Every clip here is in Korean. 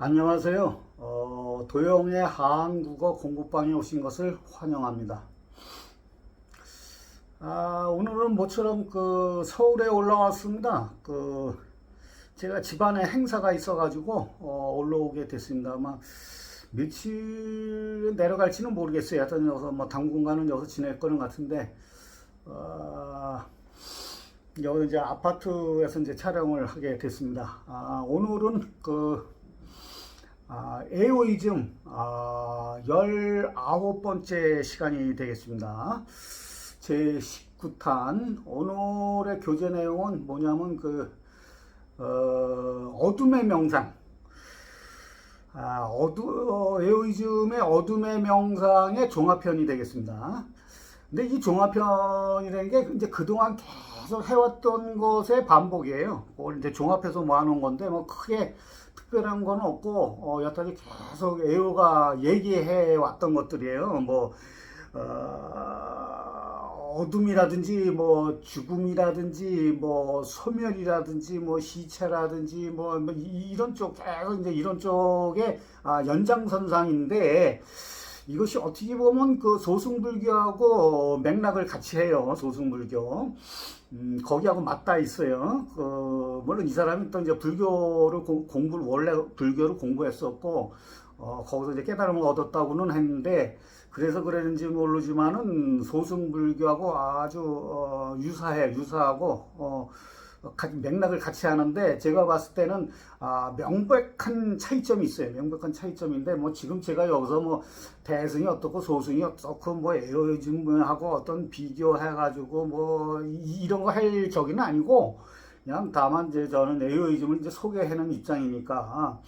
안녕하세요. 어, 도영의 한국어 공부방에 오신 것을 환영합니다. 아, 오늘은 모처럼 그 서울에 올라왔습니다. 그 제가 집안에 행사가 있어가지고 어, 올라오게 됐습니다. 아마 며칠 내려갈지는 모르겠어요. 하여튼 여기서 뭐 당분간은 여기서 지낼 거는 같은데 어, 여기 이제 아파트에서 이제 촬영을 하게 됐습니다. 아, 오늘은 그 아, 에오이즘 아, 19번째 시간이 되겠습니다. 제 19탄 오늘의 교재 내용은 뭐냐면 그 어, 어둠의 명상 아, 어두, 어, 에오이즘의 어둠의 명상의 종합편이 되겠습니다. 근데 이 종합편이라는 게 이제 그동안 계속 해왔던 것의 반복이에요. 그걸 이제 종합해서 모아놓은 건데 뭐 크게 특별한 건 없고 어, 여태까지 계속 에오가 얘기해 왔던 것들이에요. 뭐 어, 어둠이라든지 뭐 죽음이라든지 뭐 소멸이라든지 뭐 시체라든지 뭐, 뭐 이- 이런 쪽 계속 이제 이런 쪽의 아, 연장선상인데 이것이 어떻게 보면 그 소승불교하고 맥락을 같이 해요. 소승불교. 음, 거기하고 맞닿아 있어요. 그, 물론 이 사람이 또 이제 불교를 공, 공부를, 원래 불교를 공부했었고, 어, 거기서 이제 깨달음을 얻었다고는 했는데, 그래서 그랬는지 모르지만은 소승불교하고 아주, 어, 유사해, 유사하고, 어, 가- 맥락을 같이 하는데 제가 봤을 때는 아, 명백한 차이점이 있어요. 명백한 차이점인데 뭐 지금 제가 여기서 뭐 대승이 어떻고 소승이 어떻고 뭐 에어이즘하고 어떤 비교해가지고 뭐 이- 이런 거 할 적이는 아니고 그냥 다만 이제 저는 에어이즘을 이제 소개하는 입장이니까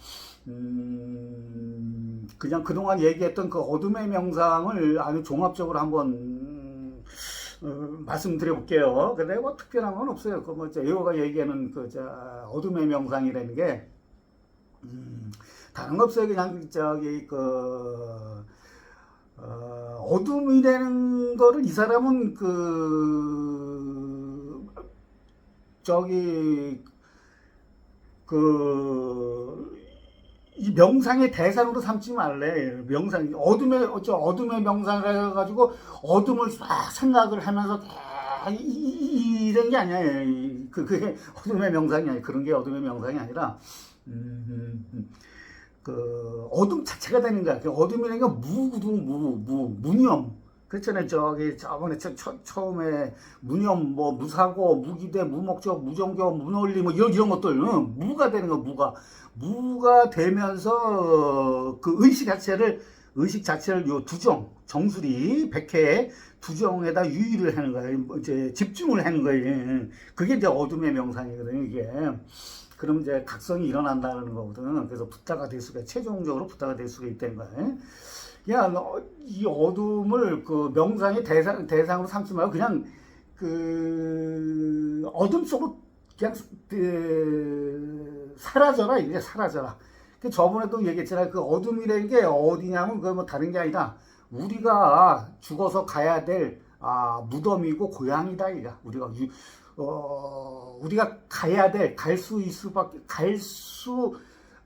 음 그냥 그동안 얘기했던 그 어둠의 명상을 아주 종합적으로 한번 어, 말씀드려 볼게요. 근데 뭐 특별한 건 없어요. 그뭐 에어가 얘기하는 그저 어둠의 명상이라는 게 음, 다른 거 없어요. 그냥 저기 그 어, 어둠이라는 거를 이 사람은 그 저기 그 이 명상의 대상으로 삼지 말래. 명상, 어둠의, 저 어둠의 명상을 해가지고 어둠을 싹 생각을 하면서 다 이, 이, 이 런 게 아니야. 이- 그, 그게 어둠의 명상이 아니야. 그런 게 어둠의 명상이 아니라, 음, 음, 음. 그, 어둠 자체가 되는 거야. 그 어둠이라는 게 무구두, 무, 무, 무념. 그렇잖아요. 저기, 저번에 처, 처, 처음에 무념, 뭐, 무사고, 무기대, 무목적, 무종교, 무논리, 뭐, 이런, 이런 것들, 응? 무가 되는 거, 무가. 무가 되면서 그 의식 자체를 의식 자체를 요 두정 정수리 백회 두정에다 유의를 하는 거예요. 뭐 이제 집중을 하는 거예요. 그게 이제 어둠의 명상이거든요. 이게 그럼 이제 각성이 일어난다는 거거든. 그래서 부타가 될 수가 최종적으로 부타가 될 수가 있다는 거예요. 그냥 어, 이 어둠을 그 명상의 대상 대상으로 삼지 말고 그냥 그 어둠 속으로 그냥 그 사라져라 이제 사라져라. 그 저번에도 얘기했잖아요. 그 어둠이라는 게 어디냐면 그 뭐 다른 게 아니라 우리가 죽어서 가야 될 아, 무덤이고 고향이다 이가 우리가 유, 어, 우리가 가야 될 갈 수 있을 수밖에 갈수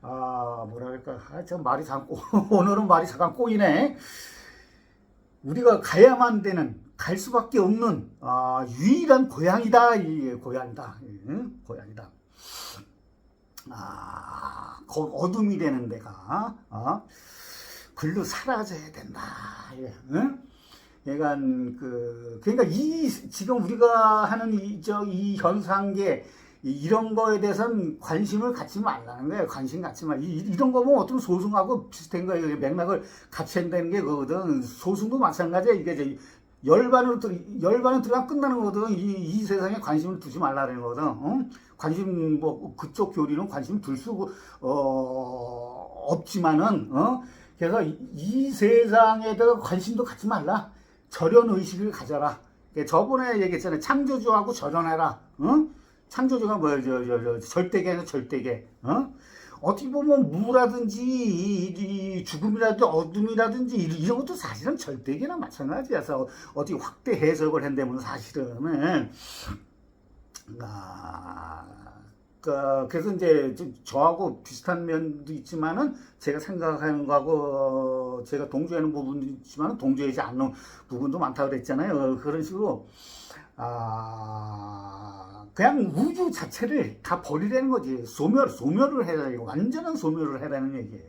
아, 뭐랄까 아, 참 말이 잠깐 오늘은 말이 잠깐 꼬이네. 우리가 가야만 되는 갈 수밖에 없는 아, 유일한 고향이다 이 고향이다 응? 고향이다 아 거- 어둠이 되는 데가 어? 글로 사라져야 된다 예, 응? 얘가 그 그러니까 이 지금 우리가 하는 이저이 현상계 이- 이런 거에 대해서는 관심을 갖지 말라는 거예요. 관심 갖지 말. 이, 이런 거 보면 어떤 소승하고 비슷한 거예요. 맥락을 같이 한다는 게 그거거든. 소승도 마찬가지야. 이게 열반으로 들 열반을 들어가 끝나는 거거든. 이, 이 세상에 관심을 두지 말라는 거거든. 응? 관심 뭐 그쪽 교리는 관심 둘 수 어, 없지만은 어? 그래서 이, 이 세상에 대해 관심도 갖지 말라. 절연 의식을 가져라. 그러니까 저번에 얘기했잖아요. 창조주하고 절연해라. 응? 창조주가 뭐예요? 절대계는 절대계. 어? 어떻게 보면 무라든지 이, 이 죽음이라든지 어둠이라든지 이- 이런 것도 사실은 절대계나 마찬가지여서 어떻게 확대 해석을 한다면 사실은 아, 그, 그래서 이제 좀 저하고 비슷한 면도 있지만은 제가 생각하는 거하고 어, 제가 동조하는 부분도 있지만은 동조하지 않는 부분도 많다고 그랬잖아요. 어, 그런 식으로 아 그냥 우주 자체를 다 버리라는 거지 소멸 소멸을 해라 이거 완전한 소멸을 해라는 얘기.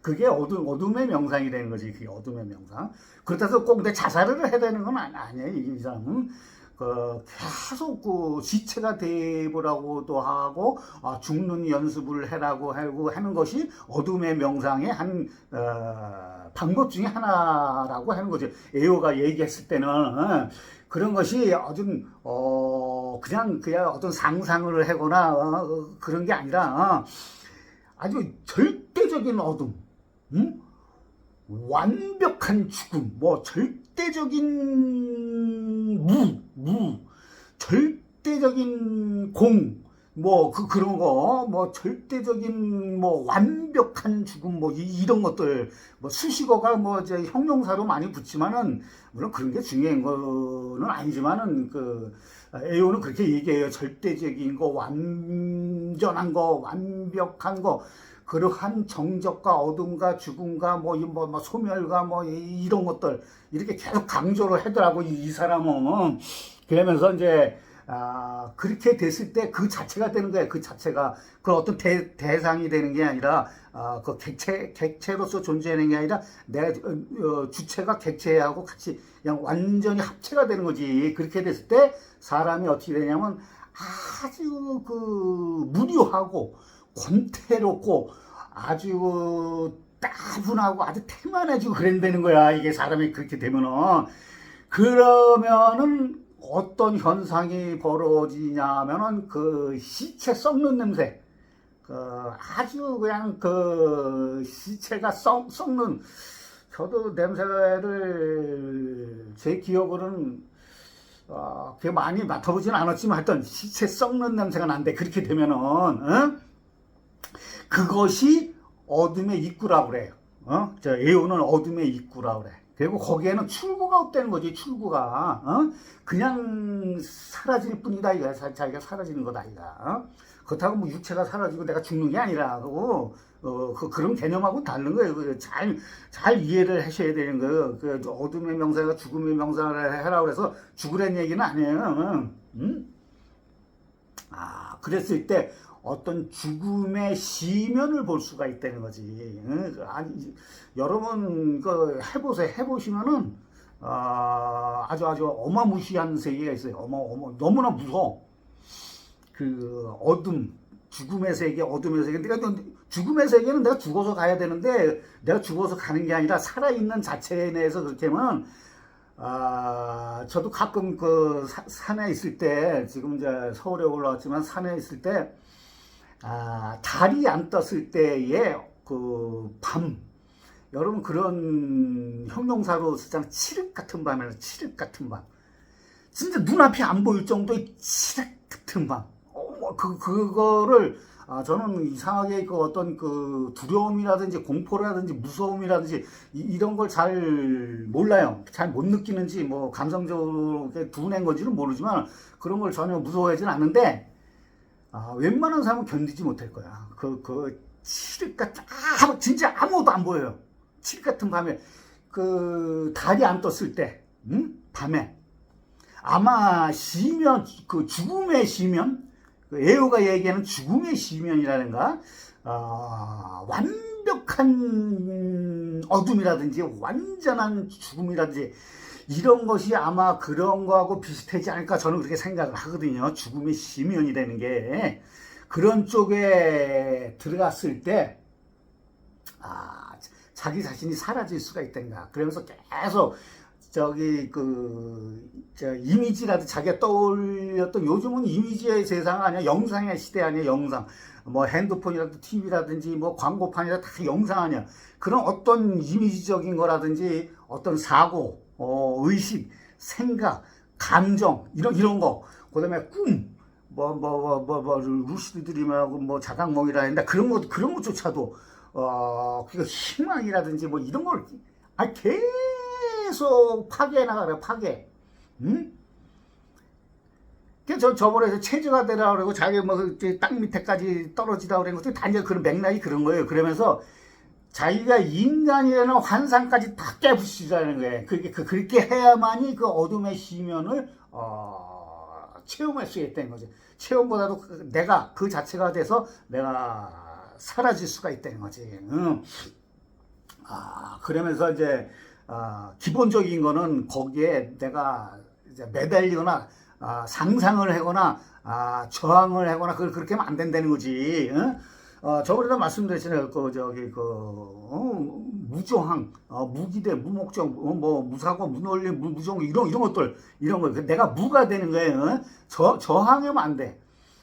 그게 어둠 어둠의 명상이 되는 거지 그게 어둠의 명상. 그렇다고 꼭내 자살을 해야 되는 건 아니, 아니에요 이, 이 사람은. 그 계속 그 지체가 되보라고도 하고 아, 죽는 연습을 해라고 하고 하는 것이 어둠의 명상의 한 어, 방법 중에 하나라고 하는 거죠. 에오가 얘기했을 때는 어, 그런 것이 아주 어, 그냥 그냥 어떤 상상을 하거나 어, 그런 게 아니라 어, 아주 절대적인 어둠, 음? 완벽한 죽음, 뭐 절대적인 무, 무, 절대적인 공, 뭐 그 그런 거, 뭐 절대적인 뭐 완벽한 죽음, 뭐 이, 런 것들, 뭐 수식어가 뭐 이제 형용사로 많이 붙지만은 물론 그런 게 중요한 거는 아니지만은 그 에오는 그렇게 얘기해요. 절대적인 거, 완전한 거, 완벽한 거. 그러한 정적과 어둠과 죽음과 뭐, 이 뭐, 뭐 소멸과 뭐 이- 이런 것들 이렇게 계속 강조를 하더라고 이, 이 사람은. 그러면서 이제 아 그렇게 됐을 때 그 자체가 되는 거야. 그 자체가. 그 어떤 대, 대상이 되는 게 아니라 아 그 객체 객체로서 존재하는 게 아니라 내 어, 어, 주체가 객체하고 같이 그냥 완전히 합체가 되는 거지. 그렇게 됐을 때 사람이 어떻게 되냐면 아주 그 무료하고 권태롭고 아주 따분하고 아주 태만해지고 그런다는 거야. 이게 사람이 그렇게 되면은. 그러면은 어떤 현상이 벌어지냐면은 그 시체 썩는 냄새. 그 아주 그냥 그 시체가 썩, 썩는 저도 냄새를 제 기억으로는 어, 그게 많이 맡아보지는 않았지만 하여튼 시체 썩는 냄새가 난대 그렇게 되면은 어? 그것이 어둠의 입구라고 그래요. 어? 저 에오는 어둠의 입구라고 그래. 그리고 거기에는 출구가 없다는 거지, 출구가. 어? 그냥 사라질 뿐이다, 이거야. 자- 자기가 사라지는 거다, 이거. 어? 그렇다고 뭐 육체가 사라지고 내가 죽는 게 아니라, 고 어, 그, 그런 개념하고 다른 거예요. 그 잘, 잘 이해를 하셔야 되는 거예요. 그 어둠의 명사가 죽음의 명사를 해라 그래서 죽으라는 얘기는 아니에요. 응? 아, 그랬을 때 어떤 죽음의 시면을 볼 수가 있다는 거지. 아니, 여러분 그 해보세요. 해보시면은 아, 아주 아주 어마무시한 세계가 있어요. 어마 어마 너무나 무서워. 그 어둠, 죽음의 세계, 어둠의 세계. 내가 죽음의 세계는 내가 죽어서 가야 되는데 내가 죽어서 가는 게 아니라 살아 있는 자체에 대해서 그렇게 하면 아, 저도 가끔 그 사- 산에 있을 때 지금 이제 서울에 올라왔지만 산에 있을 때 아, 달이 안 떴을 때의 그 밤, 여러분 그런 형용사로 쓰자면 칠흑 같은 밤이에요. 칠흑 같은 밤. 진짜 눈앞이 안 보일 정도의 칠흑 같은 밤. 어, 뭐 그, 그거를 아, 저는 이상하게 그 어떤 그 두려움이라든지 공포라든지 무서움이라든지 이, 런 걸 잘 몰라요. 잘 못 느끼는지 뭐 감성적으로 둔한 건지는 모르지만 그런 걸 전혀 무서워하지는 않는데 아, 웬만한 사람은 견디지 못할 거야. 그, 그, 칠흑 같은, 아, 진짜 아무것도 안 보여요. 칠흑 같은 밤에, 그, 달이 안 떴을 때, 응? 밤에. 아마 시면, 그 죽음의 시면, 그 에오가 얘기하는 죽음의 시면이라든가, 아, 완벽한 어둠이라든지, 완전한 죽음이라든지, 이런 것이 아마 그런 거하고 비슷하지 않을까 저는 그렇게 생각을 하거든요. 죽음의 시면이라는 게. 그런 쪽에 들어갔을 때 아, 자기 자신이 사라질 수가 있던가. 그러면서 계속 저기 그 저 이미지라도 자기가 떠올렸던 요즘은 이미지의 세상 아니야? 영상의 시대 아니야? 영상. 뭐 핸드폰이라든지 TV라든지 뭐 광고판이라 다 영상 아니야? 그런 어떤 이미지적인 거라든지 어떤 사고 어, 의식 생각 감정 이런 이런 거 그다음에 꿈뭐 뭐 뭐 뭐 루시드 드림하고 뭐 자각몽이라 했는데 그런 것 그런 것조차도 어 그니까 희망이라든지 뭐 이런 걸 아, 계속 파괴해 나가래 파괴 응? 그저 저번에 체조가 되라 그러고 자기 뭐 땅 밑에까지 떨어지다 그런 것도 다 이제 그런 맥락이 그런 거예요. 그러면서 자기가 인간이라는 환상까지 다 깨부시자는 거예요. 그게 그 그렇게 해야만이 그 어둠의 시면을 어, 체험할 수 있다는 거죠. 체험보다도 그 내가 그 자체가 돼서 내가 사라질 수가 있다는 거지. 응. 아 그러면서 이제 아, 기본적인 거는 거기에 내가 이제 매달리거나 아, 상상을 하거나 아, 저항을 하거나 그걸 그렇게 하면 안 된다는 거지. 응? 어, 저번에도 말씀드렸잖아요. 그, 저기, 그, 어, 무저항, 어, 무기대, 무목적, 어, 뭐, 무사고, 무논리, 무, 무정, 이런, 이런 것들, 이런 거. 내가 무가 되는 거예요. 어? 저, 저항하면 안 돼.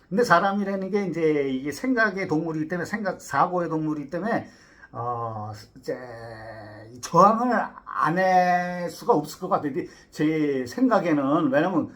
근데 사람이라는 게 이제 이게 생각의 동물이기 때문에, 생각, 사고의 동물이기 때문에, 어, 이제, 저항을 안 할 수가 없을 것 같아요. 제 생각에는, 왜냐면,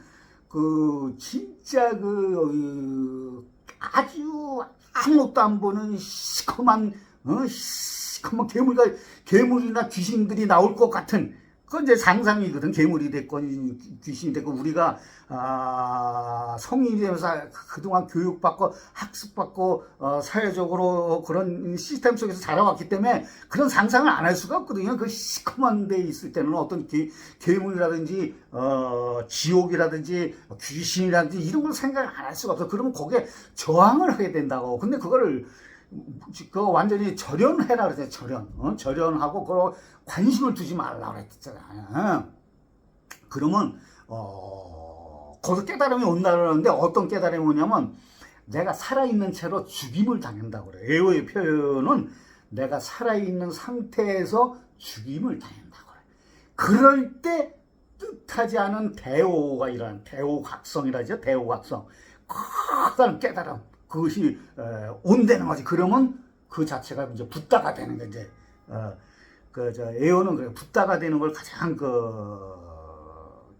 그, 진짜 그, 아주 아무것도 안 보는 시커먼 어, 시커먼 괴물가 괴물이나 귀신들이 나올 것 같은 그건 이제 상상이거든 괴물이 됐건 귀신이 됐건 우리가 아, 성인이 되면서 그동안 교육받고 학습받고 어, 사회적으로 그런 시스템 속에서 자라왔기 때문에 그런 상상을 안 할 수가 없거든요. 그 시커먼 데 있을 때는 어떤 개, 괴물이라든지 어, 지옥이라든지 귀신이라든지 이런 걸 생각을 안 할 수가 없어. 그러면 거기에 저항을 하게 된다고. 근데 그거를 그 완전히 절연해라 그랬잖아요. 절연. 어? 절연하고 그걸 관심을 두지 말라 그랬잖아요. 그러면 어, 거기서 깨달음이 온다 그러는데 어떤 깨달음이 오냐면 내가 살아있는 채로 죽임을 당한다고 그래요. 에오의 표현은 내가 살아있는 상태에서 죽임을 당한다고 그래요. 그럴 때 뜻하지 않은 대오가 일어난 대오각성이라죠. 대오각성. 커다란 깨달음. 그것이 어, 온다는 거지. 그러면 그 자체가 이제 붓다가 되는 거 이제 어, 그저 에어는 그래 붓다가 되는 걸 가장 그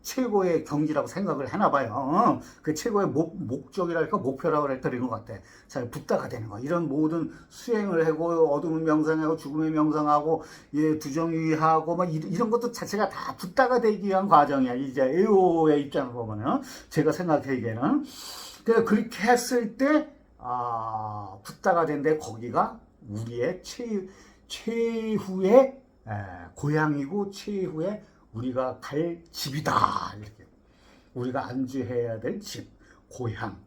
최고의 경지라고 생각을 해나 봐요. 어, 그 최고의 목, 목적이랄까 목표라고 할때리는 것 같아. 잘 붓다가 되는 거. 이런 모든 수행을 하고 어둠을 명상하고 죽음의 명상하고 예, 두정위하고 막 이런, 이런 것도 자체가 다 붓다가 되기 위한 과정이야. 이제 에오의 입장을 보면은 제가 생각하기에는 그래서 그렇게 했을 때 아, 붓다가 된데 거기가 우리의 최, 최후의 에, 고향이고 최후의 우리가 갈 집이다. 이렇게. 우리가 안주해야 될 집, 고향.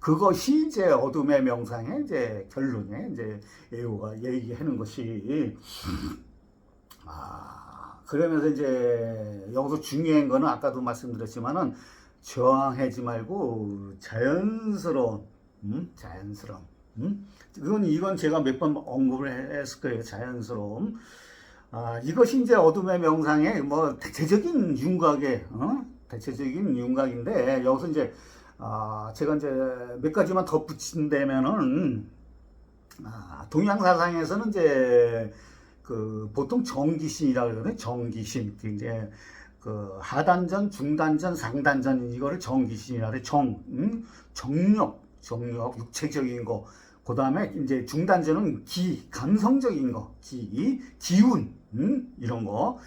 그것이 이제 어둠의 명상의 이제 결론에 이제 에오가 얘기하는 것이 아 그러면서 이제 여기서 중요한 거는 아까도 말씀드렸지만은 저항하지 말고 자연스러운 음? 자연스러움 음? 이건 이건 제가 몇 번 언급을 했을 거예요 자연스러움 아 이것이 이제 어둠의 명상의 뭐 대체적인 윤곽의 어? 대체적인 윤곽인데 여기서 이제 아 제가 이제 몇 가지만 더 붙인다면은 아, 동양 사상에서는 이제 그 보통 정기신이라 그러거든요 정기신 이제 그 하단전, 중단전, 상단전 이거를 정기신이라 그래. 정, 음? 정력, 정력, 육체적인 거. 그 다음에 이제 중단전은 기, 감성적인 거, 기, 기운, 음? 이런 거.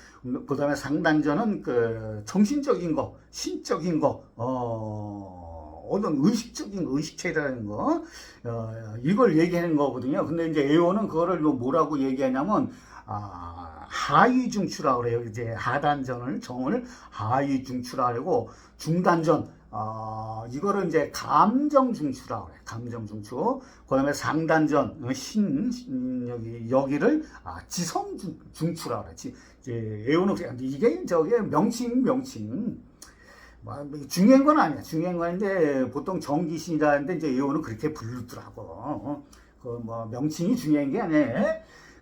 그 다음에 상단전은 그 정신적인 거, 신적인 거, 어, 어떤 의식적인 거, 의식체라는 거, 어, 이걸 얘기하는 거거든요. 근데 이제 에어는 그거를 뭐 뭐라고 얘기하냐면, 아, 하위 중추라고 그래요. 이제 하단전을 정을 하위 중추라고 중단전 어, 이거를 이제 감정 중추라고 그래. 감정 중추. 그 다음에 상단전 신, 신 여기 여기를 아, 지성 중, 중추라고 그래. 지, 이제 애우는 이게 저게 명칭 명칭. 뭐, 중요한 건 아니야. 중요한 건 아닌데 보통 정기신이라는데 이제 애우는 그렇게 부르더라고. 어? 그뭐 명칭이 중요한 게 아니야.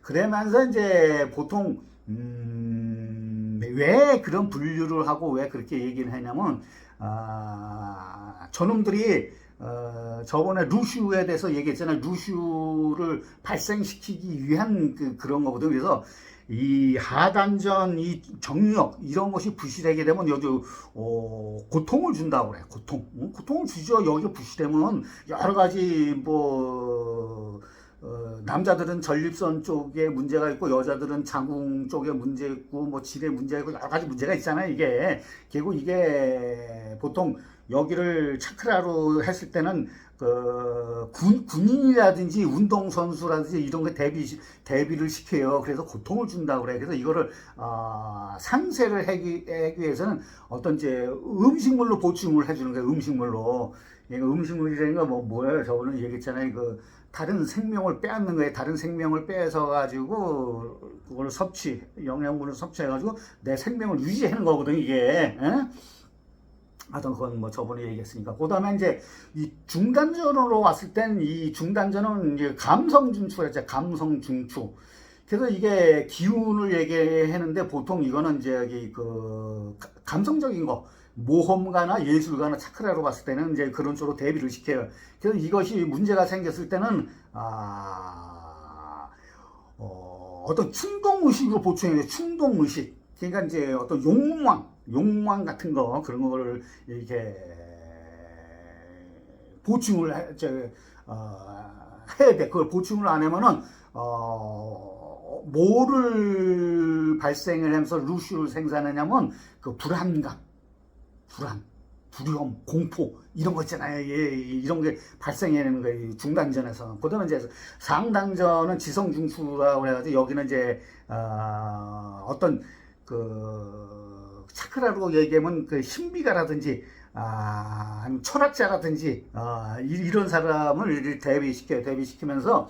그러면서 이제 보통 음, 왜 그런 분류를 하고 왜 그렇게 얘기를 하냐면 아, 저놈들이 어, 저번에 루슈에 대해서 얘기했잖아요. 루슈를 발생시키기 위한 그, 그런 거거든요. 그래서 이 하단전, 이 정력 이런 것이 부실하게 되면 여기 어, 고통을 준다고 그래. 고통, 어? 고통을 주죠. 여기 부실되면 여러 가지 뭐 어, 남자들은 전립선 쪽에 문제가 있고 여자들은 장궁 쪽에 문제 있고 뭐 질에 문제가 있고 여러 가지 문제가 있잖아요 이게 결국 이게 보통 여기를 차크라로 했을 때는 그 군, 군인이라든지 운동선수라든지 이런 거 대비, 대비를 시켜요. 그래서 고통을 준다고 그래. 그래서 이거를, 어, 상쇄를 하기, 하기 위해서는 어떤 이제 음식물로 보충을 해주는 거예요. 음식물로. 이거 음식물이라는 거 뭐, 뭐예요? 저번에 얘기했잖아요. 그, 다른 생명을 빼앗는 거예요. 다른 생명을 빼서 가지고 그걸 섭취, 영양분을 섭취해가지고 내 생명을 유지하는 거거든 이게. 에? 하여튼 그건 뭐 저번에 얘기했으니까. 그 다음에 이제 이 중단전으로 왔을 땐 이 중단전은 이제 감성 중추였죠. 감성 중추. 그래서 이게 기운을 얘기했는데 보통 이거는 이제 그 가- 감성적인 거. 모험가나 예술가나 차크라로 봤을 때는 이제 그런 쪽으로 대비를 시켜요. 그래서 이것이 문제가 생겼을 때는 아, 어, 어떤 충동 의식으로 보충해요. 충동 의식. 그러니까 이제 어떤 욕망, 욕망 같은 거 그런 거를 이렇게 보충을 해, 저, 어, 해야 돼. 그걸 보충을 안 하면은 어, 뭐를 발생을 하면서 루시를 생산하냐면 그 불안감, 불안, 두려움, 공포 이런 거 있잖아요. 예, 이런 게 발생해내는 거예요. 이 중단전에서. 그다음에 이제 상단전은 지성중추라고 해가지고 여기는 이제 어, 어떤 그 차크라로 얘기하면 그 신비가라든지 아, 아니면 철학자라든지 아, 이- 이런 사람을 대비시켜요. 대비시키면서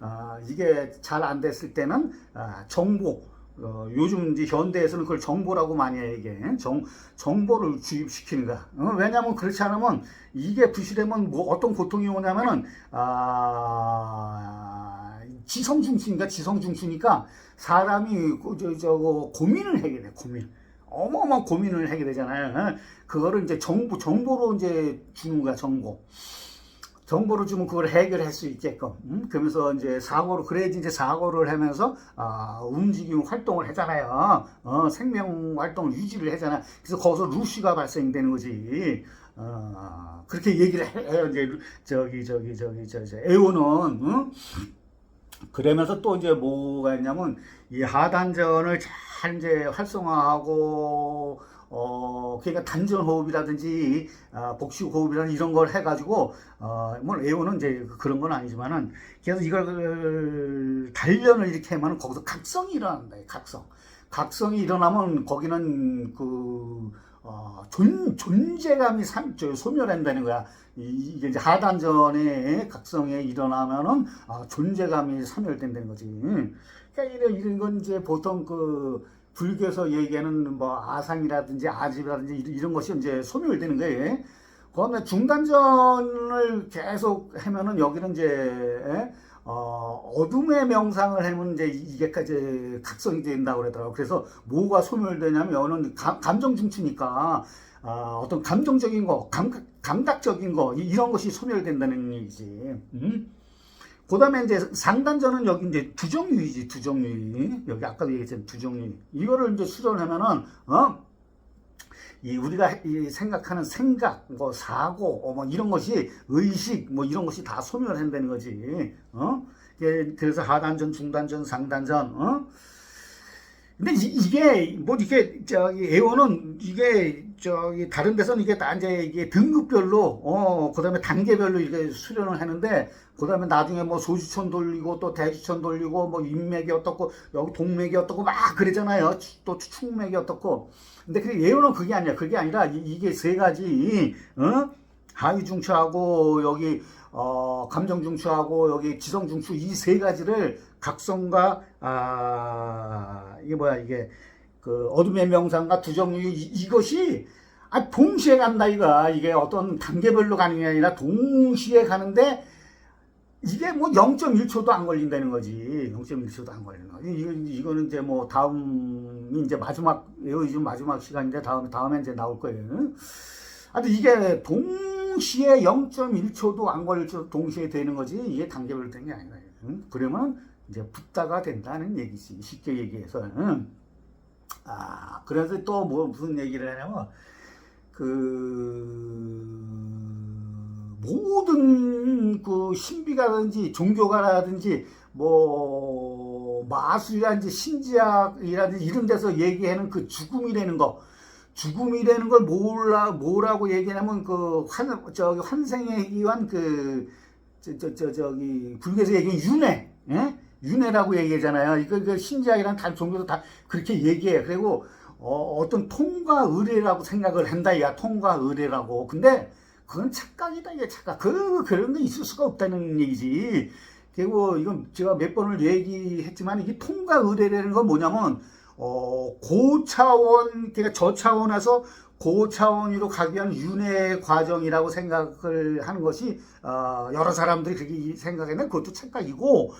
아, 이게 잘 안 됐을 때는 아, 정보 어, 요즘 이제 현대에서는 그걸 정보라고 많이 해, 이게. 정, 정보를 주입시키는 거야. 어, 왜냐면 그렇지 않으면 이게 부실하면 뭐 어떤 고통이 오냐면은, 아, 지성중수니까, 지성중수니까 사람이 그, 저, 저거 고민을 하게 돼, 고민. 어마어마한 고민을 하게 되잖아요. 어? 그거를 이제 정보, 정보로 이제 주는 거야, 정보. 정보를 주면 그걸 해결할 수 있게끔 음? 그러면서 이제 사고를 그래야지 이제 사고를 하면서 아, 움직임 활동을 하잖아요 어, 생명 활동을 유지를 하잖아 그래서 거기서 루시가 발생되는 거지 어, 그렇게 얘기를 해- 해요 이제 루- 저기 저기 저기 저, 저 에오는 응? 그러면서 또 이제 뭐가 있냐면 이 하단전을 잘 이제 활성화하고 어 그러니까 단전 호흡이라든지 아, 복식 호흡이라든지 이런 걸 해가지고 어 뭐 에오는 이제 그런 건 아니지만은 그래서 이걸 단련을 이렇게 하면 거기서 각성이 일어난다 각성 각성이 일어나면 거기는 그 어, 존, 존재감이 삼, 저, 소멸한다는 거야. 이- 이게 이제 하단전에 각성에 일어나면은 아, 존재감이 소멸된다는 거지. 그러니까 이런, 이런 건 이제 보통 그 불교에서 얘기하는 뭐 아상이라든지 아집이라든지 이런, 것이 이제 소멸되는 거예요. 그다음에 중단전을 계속 하면은 여기는 이제 예? 어, 어둠의 명상을 하면 이제 이게까지 각성이 된다고 그러더라고요. 그래서 뭐가 소멸되냐면 여는 감, 감정 중추니까 아, 어떤 감정적인 거, 감, 감각적인 거 이- 이런 것이 소멸된다는 얘기지. 음? 그 다음에 이제 상단전은 여기 이제 두정유이지 두정유이 여기 아까도 얘기했잖아요 두정유이 이거를 이제 수련하면은 어? 이 우리가 이 생각하는 생각, 뭐 사고, 어, 뭐 이런 것이 의식, 뭐 이런 것이 다 소멸한다는 거지. 어? 예, 그래서 하단전, 중단전, 상단전. 어? 근데 이, 게뭐 이게 저기 애원은 이게 저기 다른 데서는 이게 다 이제 이게 등급별로 어 그다음에 단계별로 이게 수련을 하는데 그다음에 나중에 뭐 소주천 돌리고 또 대주천 돌리고 뭐 인맥이 어떻고 여기 동맥이 어떻고 막 그러잖아요. 또 축맥이 어떻고. 근데 그 예언은 그게 아니야. 그게 아니라 이, 이게 세 가지 어? 하위 중추하고 여기 어 감정 중추하고 여기 지성 중추 이 세 가지를 각성과 아 이게 뭐야 이게 그 어둠의 명상과 두정유 이, 이것이 아 동시에 간다 이거. 이게 어떤 단계별로 가는 게 아니라 동시에 가는데 이게 뭐 0.1초도 안 걸린다는 거지. 0.1초도 안 걸리는 거지. 이거 이거는 이제 뭐 다음이 이제 마지막 요즘 마지막 시간인데 다음 다음에 이제 나올 거예요. 아근 이게 동시에 0.1초도 안 걸릴 줄 동시에 되는 거지. 이게 단계별로 되는 게 아니라. 응? 그러면 이제 붙다가 된다는 얘기지 쉽게 얘기해서 응? 아 그래서 또 뭐 무슨 얘기를 하냐면 그 모든 그 신비가든지 종교가라든지 뭐 마술이라든지 신지학이라든지 이런 데서 얘기하는 그 죽음이라는 거 죽음이라는 걸 몰라 뭐라고 얘기하냐면 그 환 저기 환생에 의한 그 저 저 저기 불교에서 얘기한 윤회, 예? 윤회라고 얘기하잖아요. 이거 그 신자이랑 다 종교도 다 그렇게 얘기해. 그리고 어, 어떤 통과 의례라고 생각을 한다. 야 통과 의례라고. 근데 그건 착각이다. 이게 착각. 그 그런 게 있을 수가 없다는 얘기지. 그리고 이건 제가 몇 번을 얘기했지만 이게 통과 의례라는 건 뭐냐면 어, 고차원, 그러니까 저차원에서 고차원으로 가기 위한 윤회 과정이라고 생각을 하는 것이 어, 여러 사람들이 그렇게 생각하는 그것도 착각이고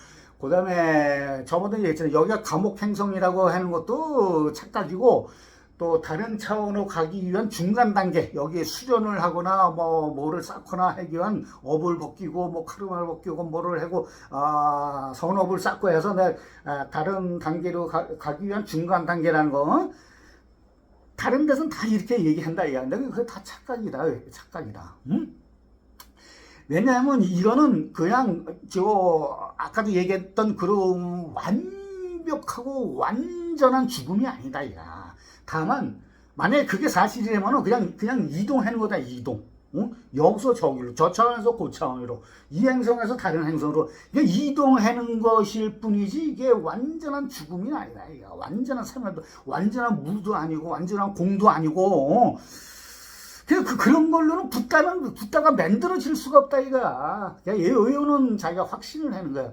그 다음에 저번에 얘기했잖아요. 여기가 감옥 행성이라고 하는 것도 착각이고 또 다른 차원으로 가기 위한 중간 단계 여기에 수련을 하거나 뭐 뭐를 쌓거나 하기 위한 업을 벗기고 뭐 카르마를 벗기고 뭐를 하고 아 선업을 쌓고 해서 내 아, 다른 단계로 가, 가기 위한 중간 단계라는 거 다른 데서는 다 이렇게 얘기한다 이야 근데 그게 다 착각이다 착각이다 응? 왜냐하면 이거는 그냥 저 아까도 얘기했던 그런 완벽하고 완전한 죽음이 아니다 야 다만 만약에 그게 사실이라면 그냥 그냥 이동하는 거다 이동. 어? 여기서 저기로 저 차원에서 그 차원으로 이 행성에서 다른 행성으로 이동하는 것일 뿐이지 이게 완전한 죽음이 아니다 이게 완전한 생활도 완전한 무도 아니고 완전한 공도 아니고 어? 그, 그, 그런 걸로는 붓다는 붓다가 만들어질 수가 없다 이가. 의원은 자기가 확신을 하는 거야.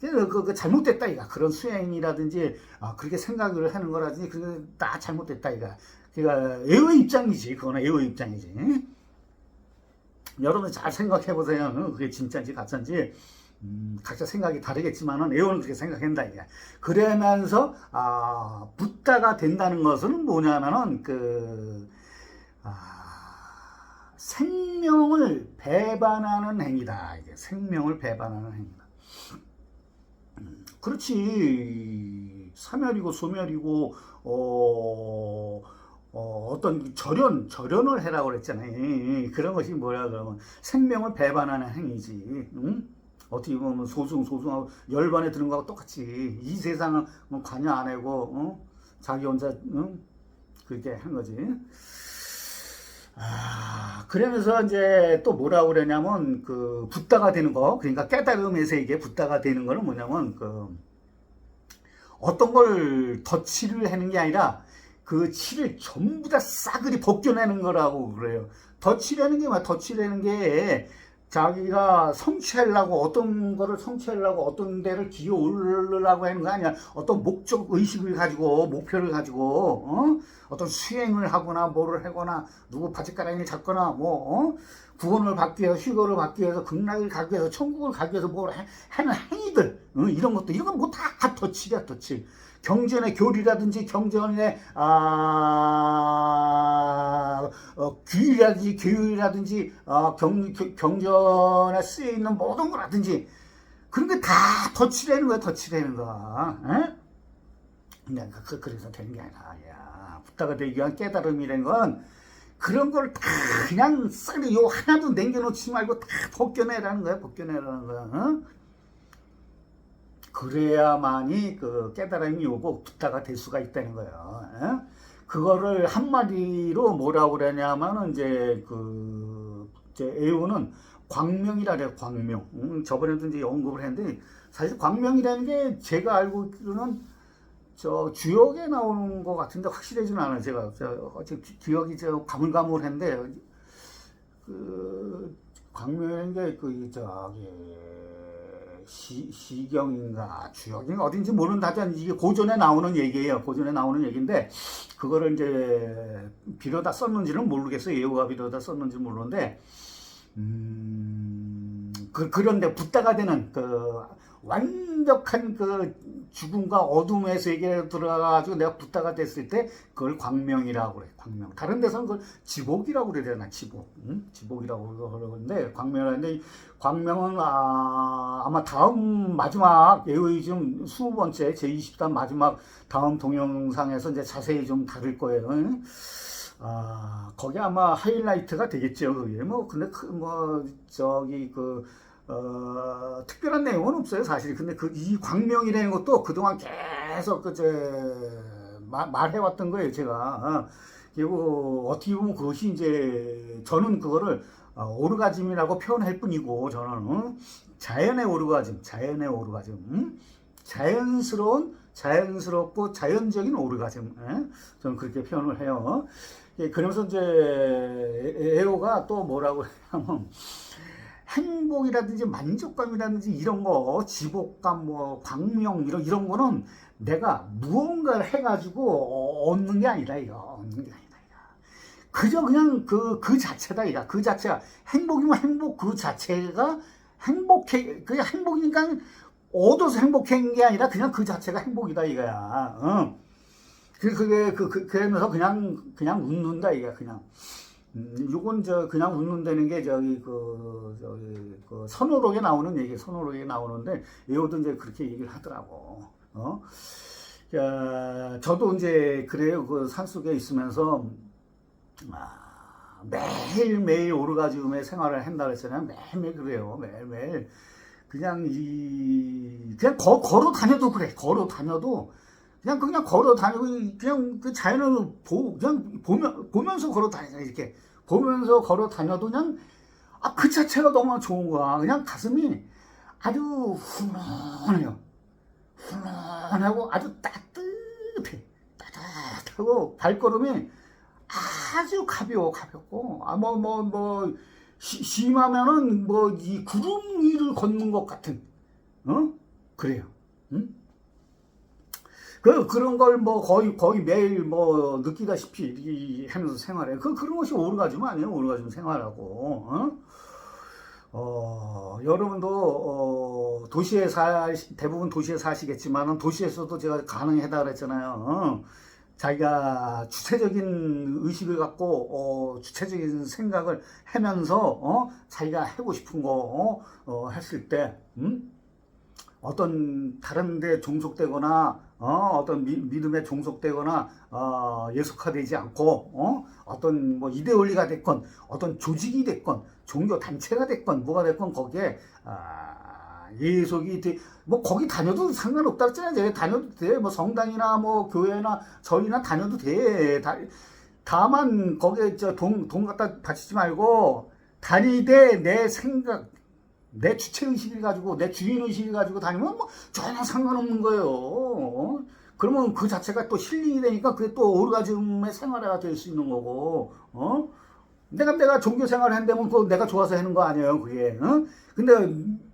그, 그, 그 잘못됐다 이가. 그런 수행이라든지 아, 그렇게 생각을 하는 거라든지 그게 다 잘못됐다 이가. 그러니까 애의 입장이지 그거는 애의 입장이지. 여러분 잘 생각해 보세요. 그게 진짜인지 가짜인지. 음, 각자 생각이 다르겠지만은 애원은 그렇게 생각한다 이게 그러면서 아 붓다가 된다는 것은 뭐냐면은 그 아, 생명을 배반하는 행위다 이게 생명을 배반하는 행위다 그렇지 사멸이고 소멸이고 어, 어 어떤 절연 절연을 해라고 그랬잖아요. 그런 것이 뭐야 그러면 생명을 배반하는 행위지. 응? 어떻게 보면 소승 소승하고 열반에 드는 거하고 똑같이 이 세상은 뭐 관여 안 하고 어? 자기 혼자 응? 그렇게 한 거지. 아, 그러면서 이제 또 뭐라고 그러냐면 그 붓다가 되는 거 그러니까 깨달음에서 이게 붓다가 되는 거는 뭐냐면 그 어떤 걸 덧칠을 하는 게 아니라 그 칠을 전부 다 싸그리 벗겨내는 거라고 그래요. 덧칠하는 게 뭐야? 덧칠하는 게 자기가 성취하려고 어떤 거를 성취하려고 어떤 데를 기어 오르려고 하는 거 아니야. 어떤 목적 의식을 가지고 목표를 가지고 어? 어떤 수행을 하거나 뭐를 하거나 누구 바지가랑이를 잡거나 뭐 어? 구원을 받기 위해서 휴거를 받기 위해서 극락을 가기 위해서 천국을 가기 위해서 뭘 해, 하는 행위들 어? 이런 것도 이런 건뭐 다 덧칠이야 덧칠. 경전의 교리라든지 경전의 아, 어, 규율이라든지 교율이라든지 어, 경, 경전에 쓰여 있는 모든 거라든지 그런 게 다 덧칠하는 거야 덧칠하는 거야 에? 근데 그, 그래서 되는 게 아니라 야 부탁가 되기 위한 깨달음이라는 건 그런 걸 다 그냥 싹요 하나도 남겨놓지 말고 다 벗겨내라는 거야 벗겨내라는 거야 어? 그래야만이 그 깨달음이 오고 부타가 될 수가 있다는 거예요. 에? 그거를 한마디로 뭐라고 그러냐면은 이제 그 이제 에오는 광명이라 그래요. 광명. 음, 저번에도 이제 언급을 했는데 사실 광명이라는 게 제가 알고 있기로는 저 주역에 나오는 것 같은데 확실하지는 않아요. 제가 저 어째 기억이 저 가물가물한데 그 광명이라는 게그 저기 시, 시경인가 주역인가 어딘지 하지만 이게 고전에 나오는 얘기예요. 고전에 나오는 얘기인데 그거를 이제 비로다 썼는지는 모르겠어요. 예우가 비로다 썼는지 모르는데 음, 그, 그런데 붓다가 되는 그 완 벽한 그 죽음과 어둠의 세계에 들어가가지고 내가 붓다가 됐을 때 그걸 광명이라고 그래. 광명. 다른 데서는 그걸 지복이라고 그래야 되나? 지복. 응? 지복이라고 그러는데 광명인데 광명은 아, 아마 다음 마지막 예의 좀 20번째 제20단 마지막 다음 동영상에서 이제 자세히 좀 다룰 거예요. 응? 아, 거기 아마 하이라이트가 되겠죠. 그게 뭐 근데 그, 뭐 저기 그 어, 특별한 내용은 없어요, 사실. 근데 그, 이 광명이라는 것도 그동안 계속, 그, 저, 마, 말해왔던 거예요, 제가. 어. 그리고 어떻게 보면 그것이 이제 저는 그거를 어, 오르가즘이라고 표현할 뿐이고 저는 어? 자연의 오르가즘, 자연의 오르가즘, 음? 자연스러운 자연스럽고 자연적인 오르가즘, 예? 저는 그렇게 표현을 해요. 예, 그러면서 이제 에- 에오가 또 뭐라고 하냐면 행복이라든지 만족감이라든지 이런 거, 지복감, 뭐 광명 이런 이런 거는 내가 무언가를 해가지고 어- 얻는 게 아니다 이거, 얻는 게 아니다 이거. 그저 그냥 그 그 자체다 이거, 그 자체가 행복이면 행복 그 자체가 행복해, 그냥 행복이니까 얻어서 행복한 게 아니라 그냥 그 자체가 행복이다 이거야. 응. 그 그게 그, 그 그러면서 그냥 그냥 웃는다 이게 그냥. 음, 요건 저 그냥 웃는다는 게 저기 그 저기 그 선호록에 나오는 얘기, 선호록에 나오는데 이것도 이제 그렇게 얘기를 하더라고. 어? 야, 저도 이제 그래요. 그 산속에 있으면서 아, 매일 매일 오르가즘의 생활을 한다 그랬잖아요. 매일 매일 그래요. 매일 매일 그냥 이 그냥 거, 걸어 다녀도 그래. 걸어 다녀도 그냥 그냥 걸어 다니고 그냥 그 자연을 보 그냥 보면 보면서 걸어 다니자 이렇게 보면서 걸어 다녀도 그냥 아 그 자체가 너무 좋은 거야. 그냥 가슴이 아주 훈훈해요. 훈훈하고 아주 따뜻해. 따뜻하고 발걸음이 아주 가벼워 가볍고 아 뭐 뭐뭐 심하면은 뭐 이 구름 위를 걷는 것 같은 어 그래요. 응? 그 그런 걸 뭐 거의 거의 매일 뭐 느끼다시피 이렇게 하면서 생활해. 그 그런 것이 오르가즘 아니에요? 오르가즘 생활하고. 어? 어, 여러분도 어, 도시에 사 대부분 도시에 사시겠지만은 도시에서도 제가 가능하다 그랬잖아요. 어? 자기가 주체적인 의식을 갖고 어, 주체적인 생각을 하면서 어, 자기가 하고 싶은 거 어, 어, 했을 때 음? 어떤 다른 데 종속되거나 어, 떤 믿음에 종속되거나 어, 예속화되지 않고 어? 어떤 뭐 이데올리가 됐건 어떤 조직이 됐건 종교 단체가 됐건 뭐가 됐건 거기에 아, 예속이 돼, 뭐 거기 다녀도 상관없다 그랬잖아요. 다녀도 돼. 뭐 성당이나 뭐 교회나 절이나 다녀도 돼. 다, 다만 거기에 저돈 돈 갖다 바치지 말고 다니되 내 생각 내 주체 의식을 가지고 내 주인 의식을 가지고 다니면 뭐 전혀 상관없는 거예요. 어? 그러면 그 자체가 또 힐링이 되니까 그게 또 오르가즘의 생활화가 될 수 있는 거고, 어? 내가 내가 종교 생활을 한다면 그 내가 좋아서 하는 거 아니에요, 그게. 어? 근데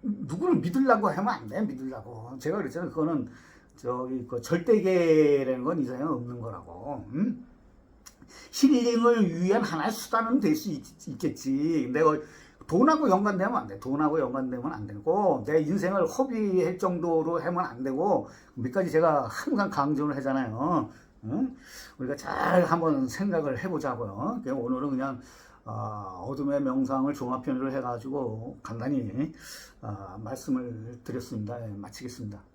누구를 믿으려고 하면 안 돼, 믿으려고. 제가 그랬잖아요, 그거는 저기 그 절대계라는 건이 세상에 없는 거라고. 음? 힐링을 위한 하나의 수단은 될 수 있겠지. 내가 돈하고 연관되면 안 돼. 돈하고 연관되면 안 되고, 내 인생을 허비할 정도로 하면 안 되고, 몇 가지 제가 항상 강조를 하잖아요. 응? 우리가 잘 한번 생각을 해보자고요. 오늘은 그냥, 어, 어둠의 명상을 종합편으로 해가지고 간단히 어, 말씀을 드렸습니다. 예, 마치겠습니다.